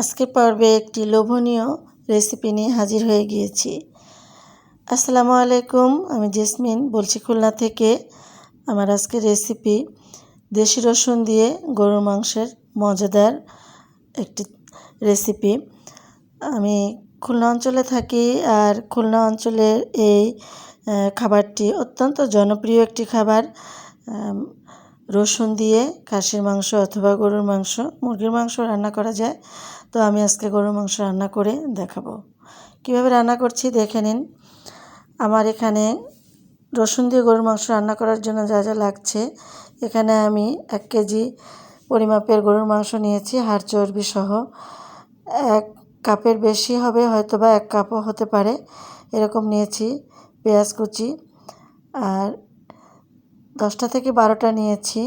আজকের পর্বে একটি লোভনীয় রেসিপি নিয়ে হাজির হয়ে গিয়েছি। আসসালামু আলাইকুম, আমি জেসমিন বলছি খুলনা থেকে। আমার আজকের রেসিপি দেশি রসুন দিয়ে গরুর মাংসের মজাদার একটি রেসিপি আমি খুলনা অঞ্চলে থাকি আর খুলনা অঞ্চলের এই খাবারটি অত্যন্ত জনপ্রিয় একটি খাবার। রসুন দিয়ে খাসির মাংস অথবা গরুর মাংস, মুরগির মাংস রান্না করা যায়। তো আমি আজকে গরুর মাংস রান্না করে দেখাবো। কীভাবে রান্না করছি দেখে নিন। আমার এখানে রসুন দিয়ে গরুর মাংস রান্না করার জন্য যা যা লাগছে, এখানে আমি এক কেজি পরিমাপের গরুর মাংস নিয়েছি, হাড় চর্বি সহ। এক কাপের বেশি হবে হয়তো বা এক কাপও হতে পারে। এরকম নিয়েছি পেঁয়াজ কুচি আর দশটা থেকে বারোটা নিয়েছি।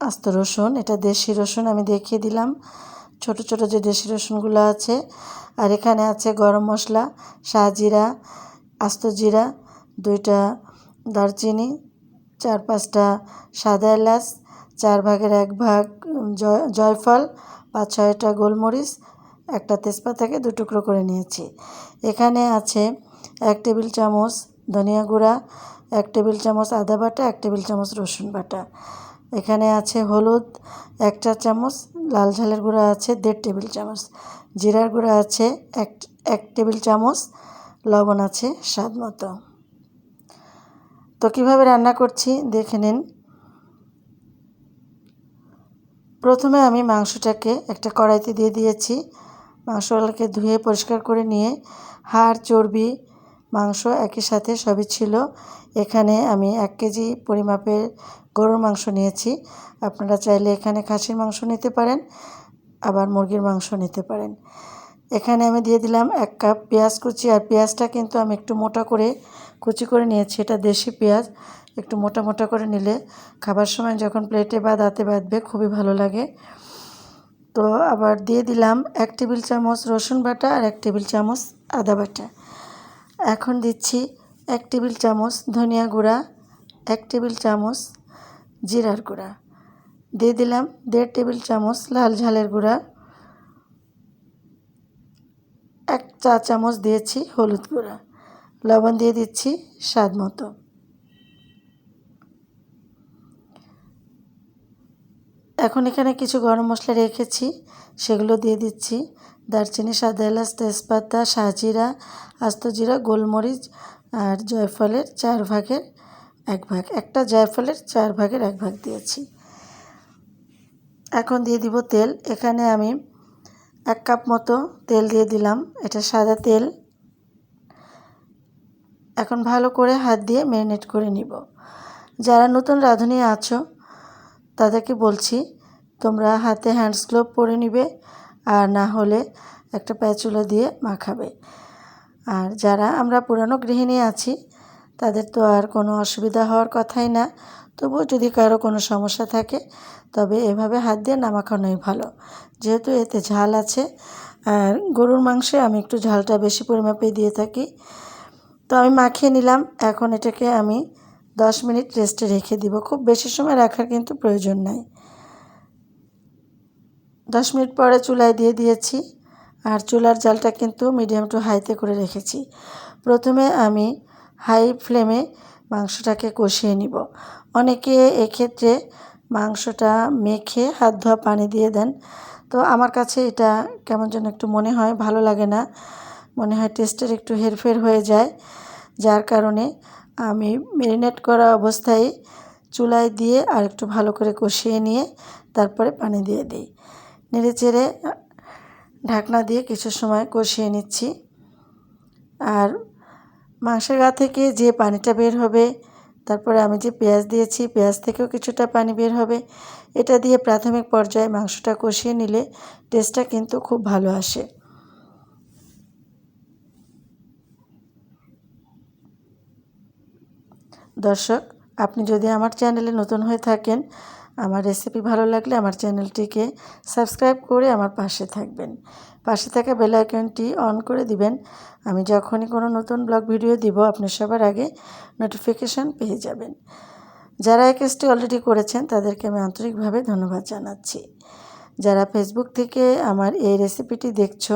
আস্ত রসুন, এটা দেশি রসুন আমি দেখিয়ে দিলাম। ছোট ছোট যে দেশি রসুনগুলো আছে। আর এখানে আছে গরম মশলা শাহজিরা আস্ত জিরা, দুইটা দারচিনি, চার পাঁচটা সাদা এলাচ, চার ভাগের এক ভাগ জয়, জয়ফল, পাঁচ ছয়টা গোলমরিচ, একটা তেজপাতাকে দু টুকরো করে নিয়েছি। এখানে আছে এক টেবিল চামচ ধনিয়া গুঁড়া, এক টেবিল চামচ আদা বাটা, এক টেবিল চামচ রসুন বাটা। এখানে আছে হলুদ, এক চা চামচ, লাল ঝালের গুঁড়া আছে দেড় টেবিল চামচ। জিরার গুঁড়া আছে এক এক টেবিল চামচ, লবণ আছে স্বাদ মতো। তো কীভাবে রান্না করছি দেখে নিন। প্রথমে আমি মাংসটাকে একটা কড়াইতে দিয়ে দিয়েছি। মাংসটাকে ধুয়ে পরিষ্কার করে নিয়ে, হাড়, চর্বি মাংস একই সাথে সবই ছিল। এখানে আমি এক কেজি পরিমাপের গরুর মাংস নিয়েছি। আপনারা চাইলে এখানে খাসির মাংস নিতে পারেন, আবার মুরগির মাংস নিতে পারেন। এখানে আমি দিয়ে দিলাম এক কাপ পেঁয়াজ কুচি, আর পেঁয়াজটা কিন্তু আমি একটু মোটা করে কুচি করে নিয়েছি। এটা দেশি পেঁয়াজ, একটু মোটা মোটা করে নিলে খাবার সময় যখন প্লেটে বা দাঁতে বাঁধবে খুবই ভালো লাগে। তো আবার দিয়ে দিলাম এক টেবিল চামচ রসুন বাটা আর এক টেবিল চামচ আদা বাটা। এখন দিচ্ছি এক টেবিল চামচ ধনিয়া গুঁড়া, এক টেবিল চামচ জিরার গুঁড়া। দিয়ে দিলাম দেড় টেবিল চামচ লাল ঝালের গুঁড়া। এক চা চামচ দিয়েছি হলুদ গুঁড়া। লবণ দিয়ে দিচ্ছি স্বাদ মতো। এখন এখানে কিছু গরম মশলা রেখেছি, সেগুলো দিয়ে দিচ্ছি। দারচিনি, সাদা এলাচ, তেজপাতা শাহজিরা আস্ত জিরা, গোলমরিচ আর জয়ফলের চার ভাগের এক ভাগ। একটা জয়ফলের চার ভাগের এক ভাগ দিয়েছি। এখন দিয়ে দিব তেল। এখানে আমি এক কাপ মতো তেল দিয়ে দিলাম। এটা সাদা তেল। এখন ভালো করে হাত দিয়ে ম্যারিনেট করে নিব। যারা নতুন রাঁধুনি আছো তাদেরকে বলছি, তোমরা হাতে হ্যান্ডস গ্লোভ পরে নিবে আর না হলে একটা প্যাচুলা দিয়ে মাখাবে। আর যারা আমরা পুরানো গৃহিণী আছি, তাদের তো আর কোনো অসুবিধা হওয়ার কথাই না। তবুও যদি কারও কোনো সমস্যা থাকে, তবে এভাবে হাত দিয়ে না মাখানোই ভালো। যেহেতু এতে ঝাল আছে, আর গরুর মাংসে আমি একটু ঝালটা বেশি পরিমাপে দিয়ে থাকি। তো আমি মাখিয়ে নিলাম। এখন এটাকে আমি দশ মিনিট রেস্টে রেখে দিব। খুব বেশি সময় রাখার কিন্তু প্রয়োজন নাই। দশ মিনিট পরে চুলায় দিয়ে দিয়েছি। আর চুলার জালটা কিন্তু মিডিয়াম টু হাইতে করে রেখেছি। প্রথমে আমি হাই ফ্লেমে মাংসটাকে কষিয়ে নিব। অনেকে এক্ষেত্রে মাংসটা মেখে হাত ধোয়া পানি দিয়ে দেন। তো আমার কাছে এটা কেমন যেন একটু মনে হয়, ভালো লাগে না। মনে হয় টেস্টের একটু হেরফের হয়ে যায়। যার কারণে আমি ম্যারিনেট করা অবস্থায় চুলায় দিয়ে আর একটু ভালো করে কষিয়ে নিয়ে তারপরে পানি দিয়ে দিই। নেড়ে চেড়ে ঢাকনা দিয়ে কিছু সময় কষিয়ে নিচ্ছি। আর মাংসের গা থেকে যে পানিটা বের হবে, তারপরে আমি যে পেঁয়াজ দিয়েছি, পেঁয়াজ থেকেও কিছুটা পানি বের হবে, এটা দিয়ে প্রাথমিক পর্যায়ে মাংসটা কষিয়ে নিলে টেস্টটা কিন্তু খুব ভালো আসে। দর্শক, আপনি যদি আমার চ্যানেলে নতুন হয়ে থাকেন, আমার রেসিপি ভালো লাগলে আমার চ্যানেলটিকে সাবস্ক্রাইব করে আমার পাশে থাকবেন। পাশে থাকা বেল আইকনটি অন করে দিবেন। আমি যখনই কোনো নতুন ব্লগ ভিডিও দিব, আপনি সবার আগে নোটিফিকেশান পেয়ে যাবেন। যারা এই কাজটি অলরেডি করেছেন, তাদেরকে আমি আন্তরিকভাবে ধন্যবাদ জানাচ্ছি। যারা ফেসবুক থেকে আমার এই রেসিপিটি দেখছ,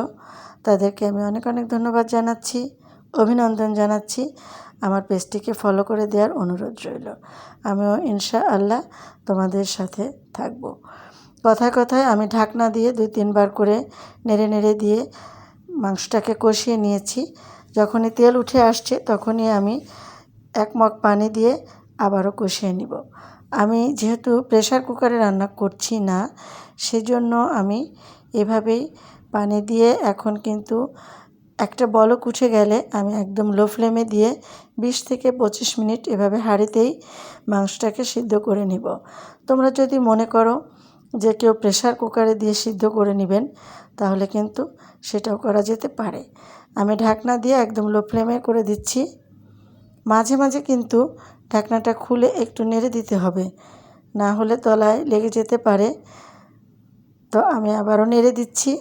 তাদেরকে আমি অনেক অনেক ধন্যবাদ জানাচ্ছি। অভিনন্দন জানাচ্ছি। আমার পেজটিকে ফলো করে দেওয়ার অনুরোধ রইল। আমিও ইনশা আল্লাহ তোমাদের সাথে থাকব। কথায় কথায় আমি ঢাকনা দিয়ে দুই তিনবার করে নেড়ে নেড়ে দিয়ে মাংসটাকে কষিয়ে নিয়েছি। যখনই তেল উঠে আসছে তখনই আমি এক মগ পানি দিয়ে আবারও কষিয়ে নিব। আমি যেহেতু প্রেশার কুকারে রান্না করছি না, সেজন্য আমি এভাবেই পানি দিয়ে এখন কিন্তু একটা বলক উঠে গেলে আমি একদম লো ফ্লেমে দিয়ে বিশ থেকে পঁচিশ মিনিট এভাবে হাঁড়িতেই মাংসটাকে সিদ্ধ করে নিব। তোমরা যদি মনে করো যে কেউ প্রেশার কুকারে দিয়ে সিদ্ধ করে নেবেন, তাহলে কিন্তু সেটাও করা যেতে পারে। আমি ঢাকনা দিয়ে একদম লো ফ্লেমে করে দিচ্ছি। মাঝে মাঝে কিন্তু ঢাকনাটা খুলে একটু নেড়ে দিতে হবে, না হলে তলায় লেগে যেতে পারে। তো আমি আবারও নেড়ে দিচ্ছি।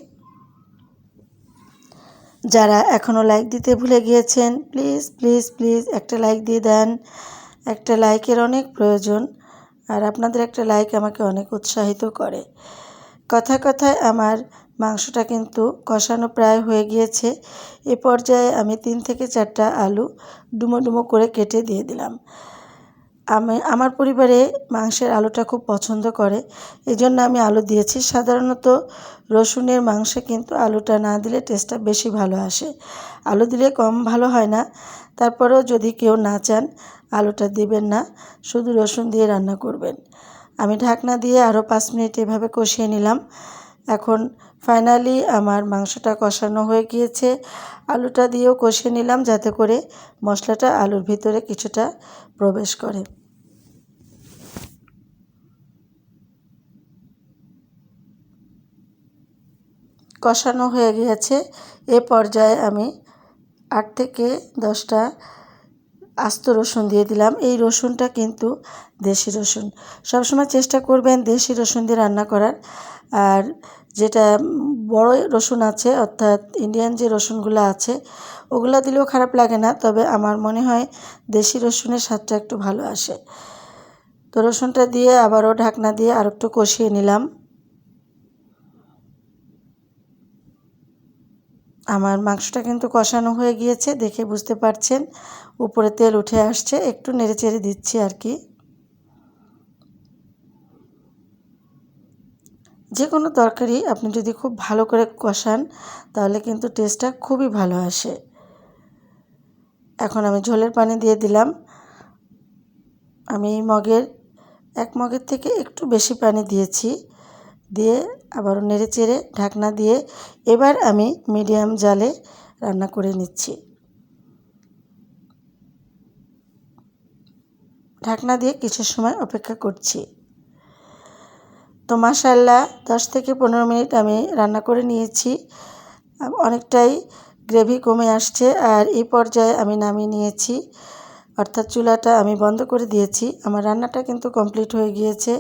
যারা এখনও লাইক দিতে ভুলে গিয়েছেন প্লিজ প্লিজ প্লিজ একটা লাইক দিয়ে দেন। একটা লাইকের অনেক প্রয়োজন আর আপনাদের একটা লাইক আমাকে অনেক উৎসাহিত করে। কথায় কথায় আমার মাংসটা কিন্তু কষানো প্রায় হয়ে গিয়েছে। এ পর্যায়ে আমি তিন থেকে চারটা আলু ডুমো ডুমো করে কেটে দিয়ে দিলাম। আমি, আমার পরিবারে মাংসের আলুটা খুব পছন্দ করে। এই জন্য আমি আলু দিয়েছি। সাধারণত রসুনের মাংসে কিন্তু আলুটা না দিলে টেস্টটা বেশি ভালো আসে। আলু দিলে কম ভালো হয় না। তারপরেও যদি কেউ না চান, আলুটা দিবেন না। শুধু রসুন দিয়ে রান্না করবেন। আমি ঢাকনা দিয়ে আরও পাঁচ মিনিট এভাবে কষিয়ে নিলাম। এখন ফাইনালি আমার মাংসটা কষানো হয়ে গিয়েছে। আলুটা দিয়েও কষিয়ে নিলাম যাতে করে মশলাটা আলুর ভিতরে কিছুটা প্রবেশ করে। কষানো হয়ে গিয়েছে। এ পর্যায়ে আমি আট থেকে দশটা আস্ত রসুন দিয়ে দিলাম। এই রসুনটা কিন্তু দেশি রসুন। সবসময় চেষ্টা করবেন দেশি রসুন দিয়ে রান্না করার। আর যেটা বড় রসুন আছে, অর্থাৎ ইন্ডিয়ান যে রসুনগুলো আছে, ওগুলো দিলেও খারাপ লাগে না। তবে আমার মনে হয় দেশি রসুনের স্বাদটা একটু ভালো আসে। তো রসুনটা দিয়ে আবারও ঢাকনা দিয়ে আর একটু কষিয়ে নিলাম। আমার মাংসটা কিন্তু কষানো হয়ে গিয়েছে, দেখে বুঝতে পারছেন। উপরে তেল উঠে আসছে, একটু নেড়ে চেড়ে দিচ্ছি আর কি। যে কোনো তরকারি আপনি যদি খুব ভালো করে কষান, তাহলে কিন্তু টেস্টটা খুবই ভালো আসে। এখন আমি ঝোলের পানি দিয়ে দিলাম। আমি মগের, এক মগের থেকে একটু বেশি পানি দিয়েছি। দিয়ে আবারও নেড়ে চেড়ে ঢাকনা দিয়ে এবার আমি মিডিয়াম জালে রান্না করে নিচ্ছি। ঢাকনা দিয়ে কিছু সময় অপেক্ষা করছি। তো মাসাল্লাহ দশ থেকে পনেরো মিনিট আমি রান্না করে নিয়েছি। অনেকটাই গ্রেভি কমে আসছে আর এই পর্যায়ে আমি নামিয়ে নিয়েছি। অর্থাৎ চুলাটা আমি বন্ধ করে দিয়েছি। আমার রান্নাটা কিন্তু কমপ্লিট হয়ে গিয়েছে।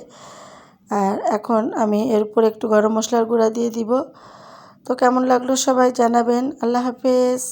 আর এখন আমি এর উপর একটু গরম মশলার গুঁড়া দিয়ে দিব। তো কেমন লাগল সবাই জানাবেন। আল্লাহ হাফেজ।